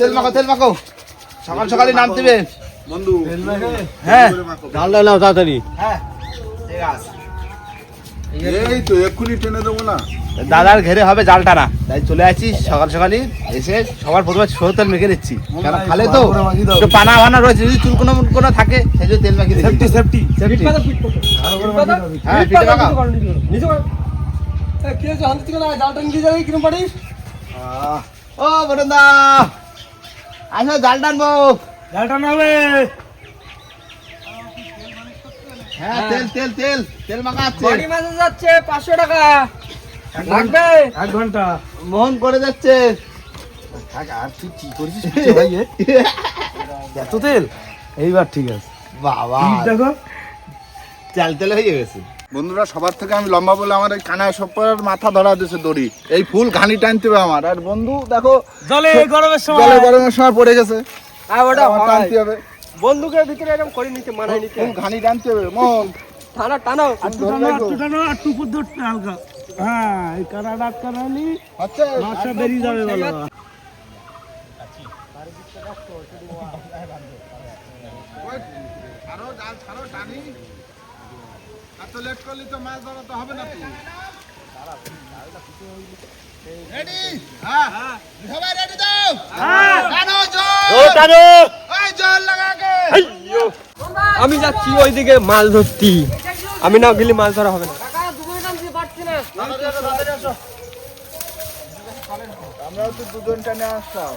তেল মাখো তেল মাখো। সকাল সকালে নাম দেবে। বন্ধু হ্যাঁ। ডালটা নাও তাড়াতাড়ি। হ্যাঁ। এই তো এক্ষুনি টেনে দেবো না। দাদার ঘেরে হবে জাল টানা তাই চলে আসছি সকাল সকালই এসে সবার প্রথমে সরু তেল মেখে নিচ্ছি। কারণ খালে তো একটু পানা ভানা রয়েছে যদি চুল কোনো কোনো থাকে সেই জন্য তেল মেখে দিচ্ছি। সেফটি। সেফটি। হ্যাঁ পিঠে মাখাও আহ, ও বরুণ দা আসো জাল টানবো। ডালটা নাবে হ্যাঁ তেল তেল তেল তেল মাখাচ্ছে বডি ম্যাসেজ যাচ্ছে পাঁচশো টাকা। লাগবে? এক ঘণ্টা। মোহন করে যাচ্ছে। থাক আর তুই কি করছিস ভাই এ? এত তেল? এইবার ঠিক আছে। বাবা। দেখো। চাল তেল হয়ে গেছে। বন্ধুরা সবার থেকে আমি লম্বা বলে আমার এই কানায় সবার মাথা ধরা দিয়েছে দড়ি। এই ফুল ঘানি টানতে হবে আমার। আর বন্ধু দেখো জলে এই গরমের সময় জলে গরমের সময় পড়ে গেছে। আর ওটা টানতে হবে। বন্দুকের ভিতরে এরকম করে নিতে মানায় নিতে। ফুল ঘানি টানতে হবে মন টানো টানো ধরে রাখো। টানো আর টুকুর দুধ হালকা। হ্যাঁ এই কানাডা কানালি হচ্ছে মাছটা বেরিয়ে যাবে বলো। ওই, ছাড়ো জাল ছাড়ো টানি। এত লেট করলে তো মাছ ধরা তো হবে না তো। রেডি হ্যাঁ। সবাই রেডি দাও টানো টানো ওই জল লাগাকে আমি যাচ্ছি ওইদিকে মাছ ধরতি। আমি না গেলে মাছ ধরা হবে না। আমরাও তো দুজন টানে আসতাম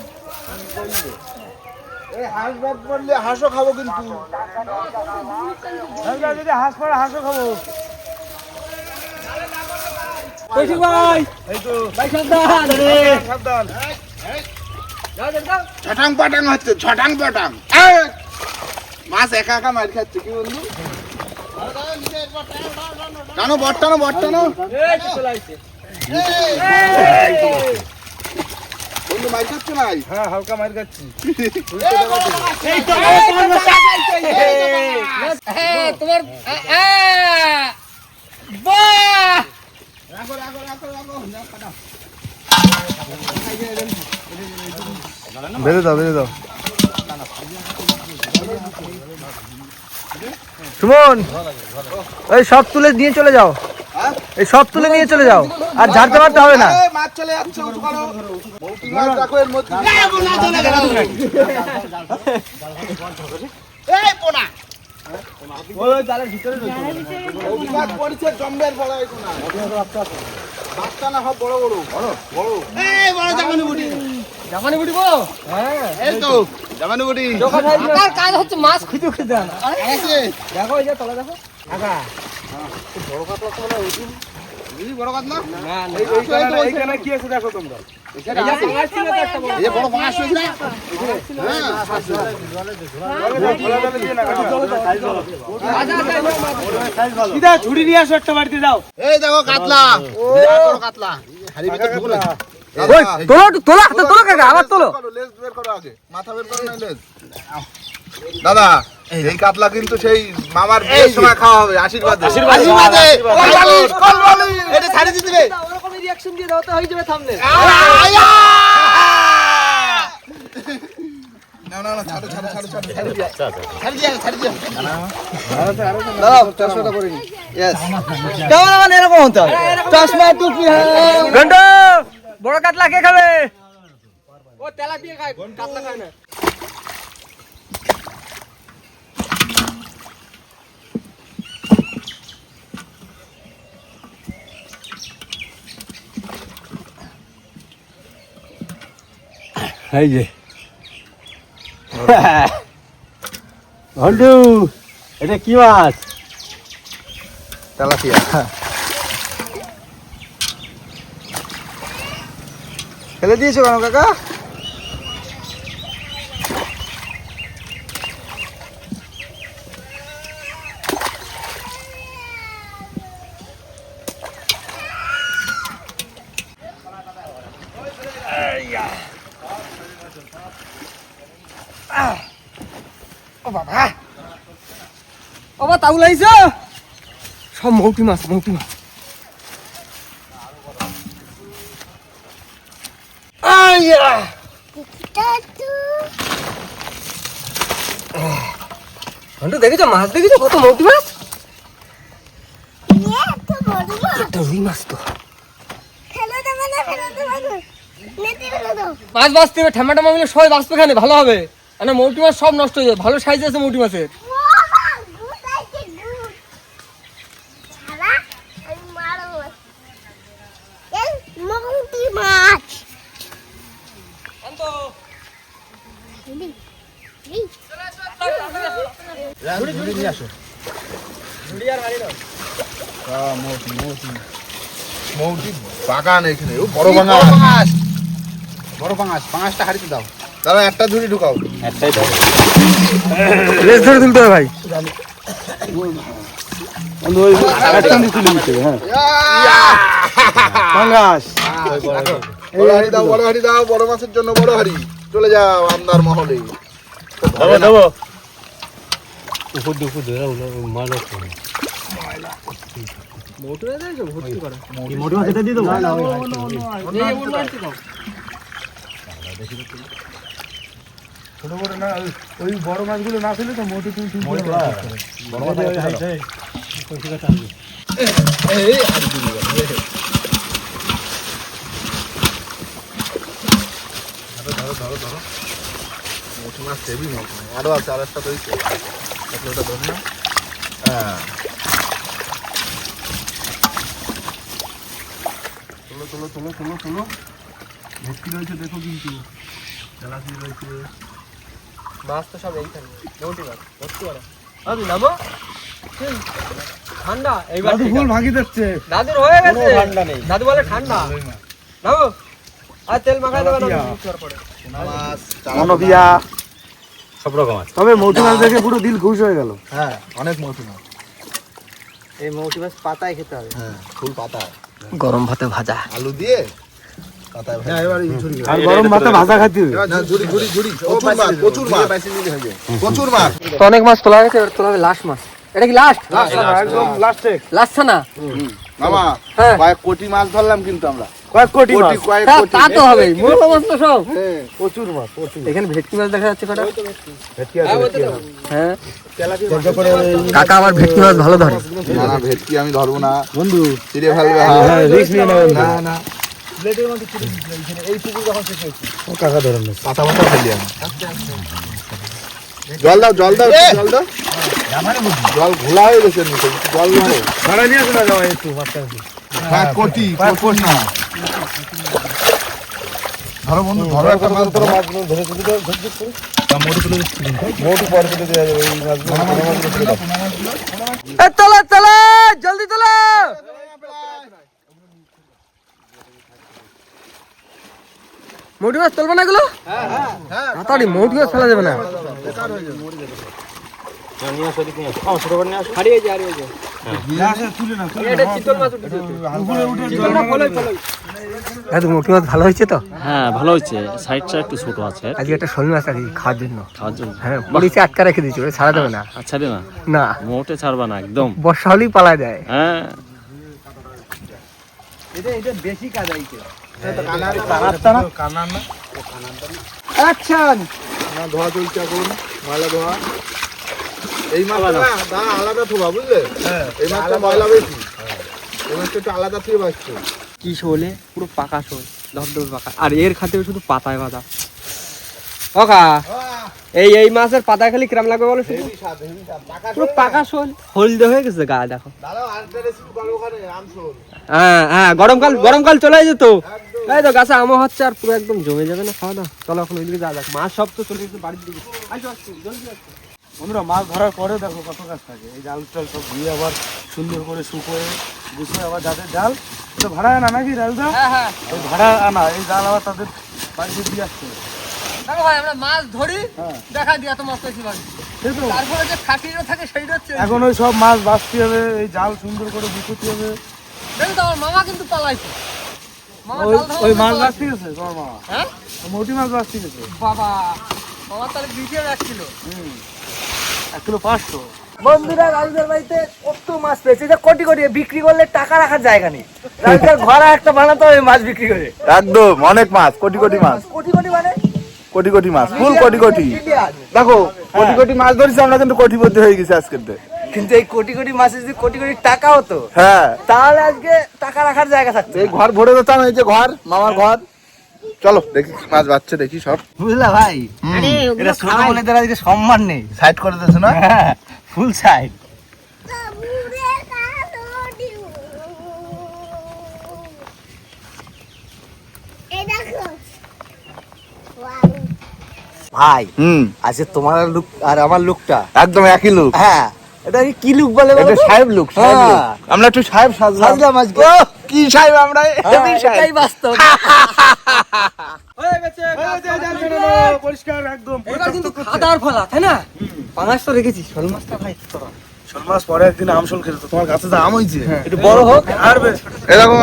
হাঁস ভাত করলে হাঁসও খাব কিন্তু। যদি হাঁস পড়ে হাঁসও খাব। কৌশিক ভাই। এই তো। ভাই সাবধান। সাবধান যাও যাও, যাও ছটাং পাটাং হচ্ছে ছটাং পাটাং। মাছ একা একা মার খাচ্ছে কি বন্ধু টানো বট টানো বট টানো। এই তো চলে আসছে বন্ধু মার খাচ্ছে হ্যাঁ হালকা মার খাচ্ছি। হ্যাঁ তোমার আ, আ, বাহ! রাখো রাখো রাখো রাখো। বেঁধে দাও বেঁধে দাও। সুমন এই সব তুলে নিয়ে চলে যাও। হ্যাঁ? এই সব তুলে নিয়ে চলে যাও। আর ঝাড়তে মারতে হবে না। মাছ চলে যাচ্ছে উঠো করো। মাছ রাখো এর মধ্যে এই পোনা। মৌটি মাছ পড়ছে জম্বের বড় এই কোনা বাচ্চা না সব বড় বড়। বড় বড়। এই বড় জামানি বুড়ি জামানি বুড়ি বো হ্যাঁ এই তো জামানি বুড়ি তার কাজ হচ্ছে মাছ খুঁজে খুঁজে আনা। দেখো এই যে তলা দেখো। আগা। বুঝি বড় কথা না? না না এইখানে এইখানে কি আছে দেখো তোমরা? এই যে পাঙাশ ছিল তো একটা বড়। এই যে বড় মাছ হয়েছে না? সিধা ঝুড়ি নিয়ে আসো একটা বাড়িতে যাও। এই দেখো কাতলা। কাতলা। তোলো তোলো তোলো কাকা আবার তোলো। লেজ বের করো আগে। মাথা বের করো না লেজ। দাদা এই কাতলা কিন্তু সেই মামার বিয়ের সময় খাওয়া হবে আশীর্বাদ। আশীর্বাদে। কলবালিশ, কলবালিশ। এটা ছাড়ি দিতে হবে ওরকম রিয়াকশন দিয়ে দাও তো হয়ে যাবে থামলে না, না, না, ছাড়ো, ছাড়ো, ছাড়ো, ছাড়ো, ছাড়ো। ছাড়ি। দিয়া, ছাড়ি চশমাটা পরে নি। ইয়েস কেমন মানে এরকম হতে হবে। চশমা টুপি হ্যাঁ। ঘণ্টা বড় কাতলা কে খাবে? ও তেলা দিয়ে খায় কাতলা খায় না। এই যে। ঘন্টু এটা কি মাছ? তেলাপিয়া। ফেলে দিয়েছ কেন কাকা? বাবা তাউ লাইছো সব মৌটি মাছ মৌটি মাছ। মাছ কত মৌটি মাছ? রুই মাছ তো। মাছ বাঁচতে হবে টাম্মা মিলে সবাই বাঁচবে খানে ভালো হবে। মানে মৌটি মাছ সব নষ্ট হয়ে যাবে, ভালো সাইজ আছে মৌটি মাছের। মাছ। বাগান এখানে। বড় পাঙাশ? পাঙাশটা দাও। দাদা একটা ঝুড়ি ঢুকাও। একটাই দাও। লেজ ধরে তুলতে হবে ভাই। পাঙ্গাস বড় হাড়ি দাও বড় হাড়ি দাও বড় মাছের জন্য বড় হাড়ি। চলে যাও আমদার মহলে। দিয়ে দেবো ছোট বড় না ওই- বড় মাছগুলো না ফেলে তো মোটি তুমি বড় মাছ মোটি মাছ হেভি মাছ। আরও আছে আর একটা তৈরি ওটা ধর না। হ্যাঁ। তোলো তোলো তোলো তোলো তোলো। ভর্তি রয়েছে দেখো কিন্তু। তেলাপি রয়েছে। মাছ তো সব এইখানে। মৌটি মাছ ভর্তি করা দাদু নামো। ঠান্ডা এইবার দাদু ঠিক ফুল আছে। দিচ্ছে। দাদুর হয়ে গেছে। ঠান্ডা নেই। দাদু বলে ঠান্ডা। নামো। আর তেল মাখাই দেবে না। দিয়া। পরে পোনা মাছ মনোবিয়া সব রকম আছে। তবে মোটি মাছ দেখে পুরো দিল খুশ হয়ে গেল। হ্যাঁ অনেক মৌসুম মাছ। এই মৌটি মাছ পাতায় খেতে হবে। হ্যাঁ ফুল পাতা। গরম ভাতে ভাজা। আলু দিয়ে অনেক মাছ তোলা তোলা হবে লাস্ট মাছ। এটা কি লাস্ট? লাস্ট না? হ্যাঁ। কোটি মাছ ধরলাম কিন্তু আমরা। কয়েক কোটি মাছ। কোটি কয়েক তা কোটি। তা তো হবে মোটা মাছ তো সব। হ্যাঁ। প্রচুর মাছ প্রচুর। এখানে ভেটকি মাছ দেখা যাচ্ছে কটা? ভেটকি আছে হ্যাঁ। কাকা আবার ভেটকি মাছ ভালো ধরে। না না ভেটকি আমি ধরবো না। বন্ধু। চিড়ে ফেলবে হ্যাঁ। রিস্ক নিয়ে নেবেন না না। ও কাকা ধরেন না পাতা পাতা ফেলি আমি। জল দাও জল দাও জল দাও। জল ঘোলা হয়ে গেছে জল দাও কোটি না। ধরো বন্ধু ধরো একটা মাছ ধরো মাছগুলো ধরে। তুলে দাও ধরে দিচ্ছি মোটু পরে তুলে দেওয়া যাবে এই মাছগুলো তোলা তোলা জলদি তোলা। মৌটি মাছ তুলবে না এগুলো? তাড়াতাড়ি মৌটি মাছ ফেলা যাবে না। মৌটি মাছ ভালো হয়েছে তো? হ্যাঁ ভালো সাইডটা একটু ছোট আছে। আজকে একটা শোল মাছ আছে খাওয়ার জন্য। খাওয়ার জন্য? হ্যাঁ পুলিশে আটকা রেখে দিয়েছে ওটা ছাড়া দেবে না। আচ্ছা না? না। মোটে ছাড়বা না একদম। বর্ষা হলেই পালা যায়। হ্যাঁ। আচ্ছা ধোয়া চলছে এখন ময়লা ধোয়া। এই মাছটা দা আলাদা থোবা বুঝলে? এই মাছটা ময়লা বেশি। এই মাছটা একটু আলাদা থেকে বাঁচছে। কি শোলে পুরো পাকা শোল ধবধবে পাকা। আর এর খাতে শুধু পাতায় বাঁধা। ওকা এই এই মাছের পাতা খালি কিরাম লাগবে বলো শুধু পুরো পাকা শোল হলদে হয়ে গেছে গা দেখো। হ্যাঁ হ্যাঁ গরমকাল গরমকাল চলে যেত। এই তো গাছে আমও হচ্ছে আর পুরো একদম জমে যাবে না খাওয়া দাওয়া। চলো এখন ওইদিকে যা যাক। মাছ সব তো চলে গেছে বাড়ির দিকে। আসো আসো জলদি আসো। বন্ধুরা মাছ ধরার পরে দেখো কত কাজ থাকে। এই জাল টাল সব ধুয়ে আবার সুন্দর করে শুকোয়ে গুছিয়ে আবার যাদের জাল তো ভাড়া আনা নাকি জালটা হ্যাঁ হ্যাঁ। ওই ভাড়া আনা এই জাল আবার তাদের বাড়িতে দিয়ে আসছে দেখো ভাই আমরা মাছ ধরি হ্যাঁ। দেখা দিয়া তো মাছ পাইছি ভাই সেই তারপরে যে খাটিয়ে থাকে সেইটা হচ্ছে এখন ওই সব মাছ বাঁচতে হবে এই জাল সুন্দর করে হবে। দেখো তো আমার মামা কিন্তু পালাইছে। মামা ওই জাল ধরার ওই জন্য মাছ বাঁচতে গেছে তোমার মামা? হ্যাঁ? মোটি মাছ বাঁচতে গেছে। বাবা। মামা তাহলে হুম এক কিলো পাঁচশো। বন্ধুরা রাজুদার বাড়িতে কত মাছ পেয়েছে? যে কোটি কোটি বিক্রি করলে টাকা রাখার জায়গা নেই। রাজুদার ঘর একটা বানাতে হবে মাছ বিক্রি করে। একদম অনেক মাছ কোটি কোটি মাছ। কোটি কোটি মানে? কোটি কোটি মাছ ফুল কোটি কোটি। দেখো কোটি কোটি মাছ ধরেছি আমরা কিন্তু কোটিপতি হয়ে গেছি আজকের কিন্তু এই কোটি কোটি মাসে যদি কোটি কোটি টাকা হতো হ্যাঁ। তাহলে আজকে টাকা রাখার জায়গা থাকতো এই ঘর ভরে দিতাম এই যে ঘর মামার ঘর। চলো দেখি কি মাছ বাচ্চা দেখি সব। বুঝলা ভাই? এটা ছোট বলেদের আজকে সম্মান নেই। সাইড করে দিয়েছ না? হ্যাঁ ফুল সাইড ভাই হুম। আজকে তোমার লুক আর আমার লুকটা একদম একই লুক হ্যাঁ এটা কি- লুক বলে বলো এটা সাহেব লুক সাহেব। হ্যাঁ। আমরা একটু সাহেব সাজলাম। সাজলাম আজকে। ও, কি সাহেব আমরা? হ্যাঁ, হেভি সাহেব। এটাই বাস্তব। হয়ে গেছে পরিষ্কার একদম। এবার কিন্তু খাদার ফলা তাই না? পাঙাশ তো রেখেছি শোল মাছটা ভাই শোল মাছ পরে একদিন আমসল খেতে তো তোমার কাছে তো আম হয়েছে। একটু বড় হোক আর বেশ। এরকম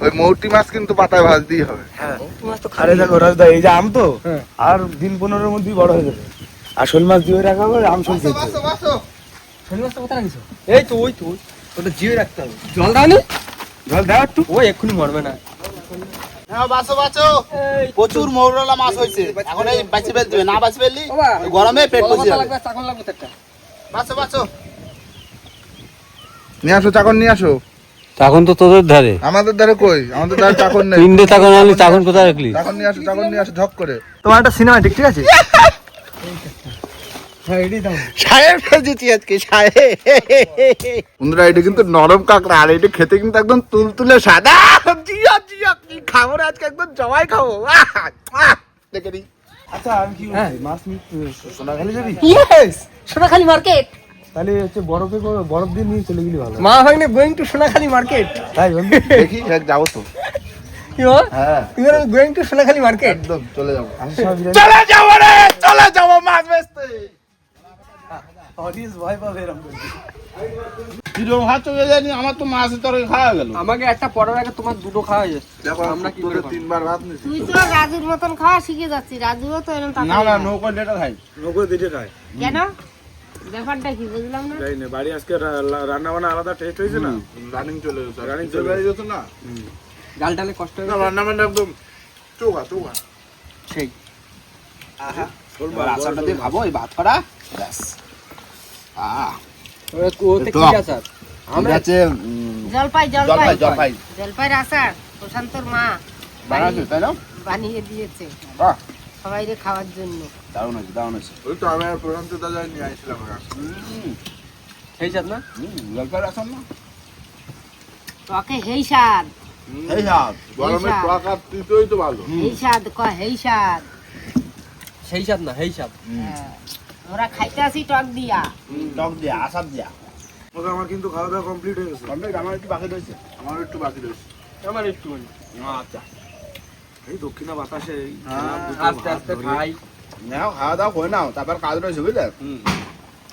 ওই মৌটি মাছ কিন্তু পাতায় ভাজ দিয়ে হবে। মাছ তো আরে দেখো রাজদা এই যে আম তো হ্যাঁ। আর দিন পনেরোর মধ্যেই বড় হয়ে যাবে। আর শোল মাছ দিয়ে রাখা হবে আম শোল খেতে। শোল মাছটা কোথায় রাখিস? এই তো ওই তো ওটা জিয়ে রাখতে হবে। জল দাওনি জল দাও একটু। ও এক্ষুনি মরবে না। হ্যাঁ বাঁচো বাঁচো। প্রচুর মৌরলা মাছ হয়েছে। এখন এই বাঁচি ফেলতে না বাঁচি ফেললি গরমে পেট বসে যাবে। চাকন লাগবে একটা নিয়ে আসো নিয়ে আসো। চাকন তো তোদের ধারে। আমাদের দ্বারা কই? আমাদের দ্বারা চাকর নেই। তিনটে চাকন আনলি চাকন কোথায় রাখলি? চাকর নিয়ে আসো চাকর নিয়ে আসো ঝক করে। তোমার একটা সিনেমা ঠিক ঠিক আছে হ্যাঁ এটাই দাও সাহেব সেজেছি আজকে সাহেব বন্ধুরা এটা কিন্তু নরম কাঁকড়া আর এটা খেতে কিন্তু একদম তুলতুলে সাদা। জিয়া জিয়া কি খাব আজকে? একদম জবাই খাব। আহ, আহ, দেখে নি। আচ্ছা আমি কি মাছ সোনাখালি যাবি? ইয়েস সোনাখালি মার্কেট তাহলে হচ্ছে বরফে দিয়ে নিয়ে চলে গেলি ভালো। মা ভাগ্নে গোয়িং টু সোনাখালি মার্কেট তাই দেখি যাব তো। ইউ হ্যাঁ। You are going to Sonakhali market একদম চলে যাব। চলে যাব রে চলে যাব মাছ বেচতে। অডিয়েন্স ভয় পাবে এরকম কীরকম হাত চলে যায়নি আমার তো মাছের তরকারি খাওয়া গেল। আমাকে একটা পড়ার আগে তোমার দুটো খাওয়া যাচ্ছে দেখো আমরা কি করে তিনবার ভাত নিছি তুই তো রাজুর মতন খাওয়া শিখে যাচ্ছি রাজুও তো এরকম না না নৌকো খাই। নৌকো দিতে খায়। কেন? ব্যাপারটা কি বুঝলাম না। যাই না বাড়ি আজকে রান্না বান্না আলাদা টেস্ট হয়েছে না? রানিং চলে যেত Running চলে না? টালে কষ্ট না রান্না বান্না একদম চোখা চোখা। সেই। এবার আচারটা দিয়ে খাব এই ভাত করা। ব্যাস। জলপাই জলপাই। জলপাই জলপাই। জলপাই আচার প্রশান্তর মা। বানাচ্ছে তাই না? বানিয়ে দিয়েছে। বাহ। সবাইরে খাওয়ার জন্য। দারুণ আছে দারুণ আছে ওই তো আমি প্রশান্ত দাদা নিয়ে আসছিলাম সেই চাঁদ না? টকে হেই স্বাদ এই হাত গরমে টক আর তিতোই তো ভালো। হেই স্বাদ ক হেই স্বাদ সেই না হ্যাঁ। আমরা খাইতে আসি টক দিয়া। টক দিয়া আচার দিয়া। ওকে আমার কিন্তু খাওয়া দাওয়া কমপ্লিট হয়ে গেছে। কমপ্লিট আমার একটু বাকি রয়েছে। আমার একটু বাকি রয়েছে। আমার একটু আচ্ছা। এই দক্ষিণা বাতাসে এই হ্যাঁ, আস্তে আস্তে ধরে। খাই। নাও খাওয়া দাওয়া করে নাও তারপর কাজ রয়েছে বুঝলে?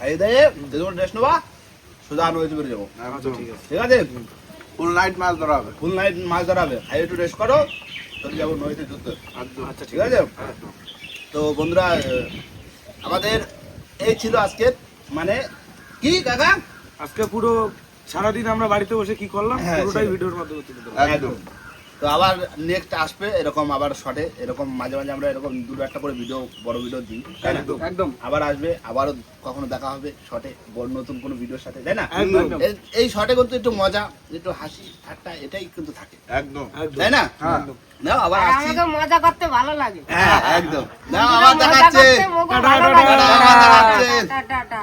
এই দিয়ে যে তোমার ড্রেস নেবা সোজা নদীতে বেরিয়ে যাব। আচ্ছা ঠিক আছে? ঠিক আছে? ফুল নাইট মাছ ধরা হবে। ফুল নাইট মাছ ধরাবে খাই একটু রেস্ট করো চলে যাব নদীতে ধরতে একদম। আচ্ছা ঠিক আছে? তো বন্ধুরা আমাদের এই ছিল আজকে মানে কি কাকা? আজকে পুরো সারাদিন আমরা বাড়িতে বসে কি করলাম? হ্যাঁ, পুরোটাই ভিডিওর মাধ্যমে তুলে দেবো একদম। তো আবার নেক্সট আসবে এরকম আবার শর্টে এরকম মাঝে মাঝে আমরা এরকম দুটো একটা করে ভিডিও বড় ভিডিও দিই না? একদম। আবার আসবে আবারও কখনো দেখা হবে শর্টে বড় নতুন কোনো ভিডিওর সাথে তাই না? এই- শর্টে কিন্তু একটু মজা একটু হাসি ঠাট্টা এটাই কিন্তু থাকে। একদম। তাই না? হ্যাঁ। নাও আবার আসছি। মজা করতে ভালো লাগে। হ্যাঁ একদম। নাও আবার দেখাচ্ছে। Tata, tata.